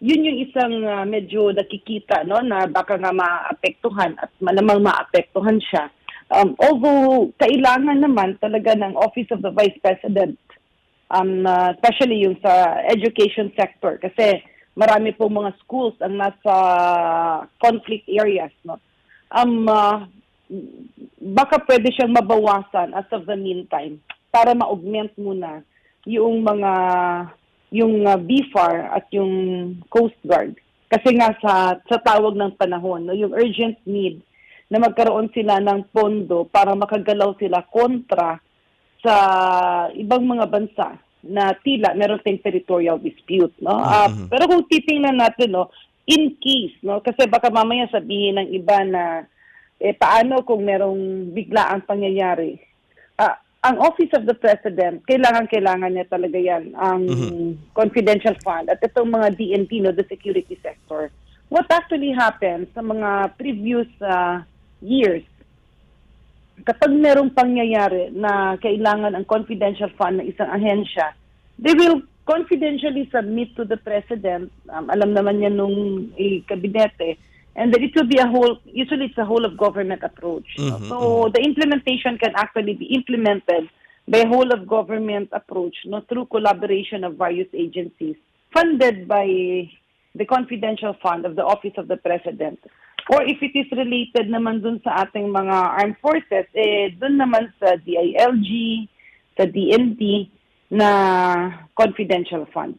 yun yung isang ah, medyo nakikita no na baka nga maapektuhan at malamang maapektuhan siya. Um, although kailangan naman talaga ng Office of the Vice President um, uh, especially yung sa education sector kasi marami po mga schools ang nasa conflict areas no um uh, baka pwede siyang mabawasan as of the meantime para ma-augment muna yung mga yung uh, BFAR at yung Coast Guard. Kasi nga sa sa tawag ng panahon no yung urgent need na magkaroon sila ng pondo para makagalaw sila kontra sa ibang mga bansa na tila meron tayong territorial dispute no? Ah, Mhm. pero kung titingnan natin no in case no kasi baka mamaya sabihin ng iba na eh paano kung merong biglaang pangyayari? Ah, ang Office of the President kailangan kailangan niya talaga yan ang Mhm. confidential fund at itong mga DNP no the security sector what actually happened sa mga previous ah, years kapag merong pangyayari na kailangan ang confidential fund ng isang ahensya, they will confidentially submit to the president. Um, alam naman yan nung eh, kabinete. And then it will be a whole, usually it's a whole of government approach. no? Mhm, So the implementation can actually be implemented by whole of government approach no, through collaboration of various agencies funded by the confidential fund of the Office of the President. Or if it is related naman dun sa ating mga armed forces, eh, dun naman sa DILG, sa DND, na confidential fund.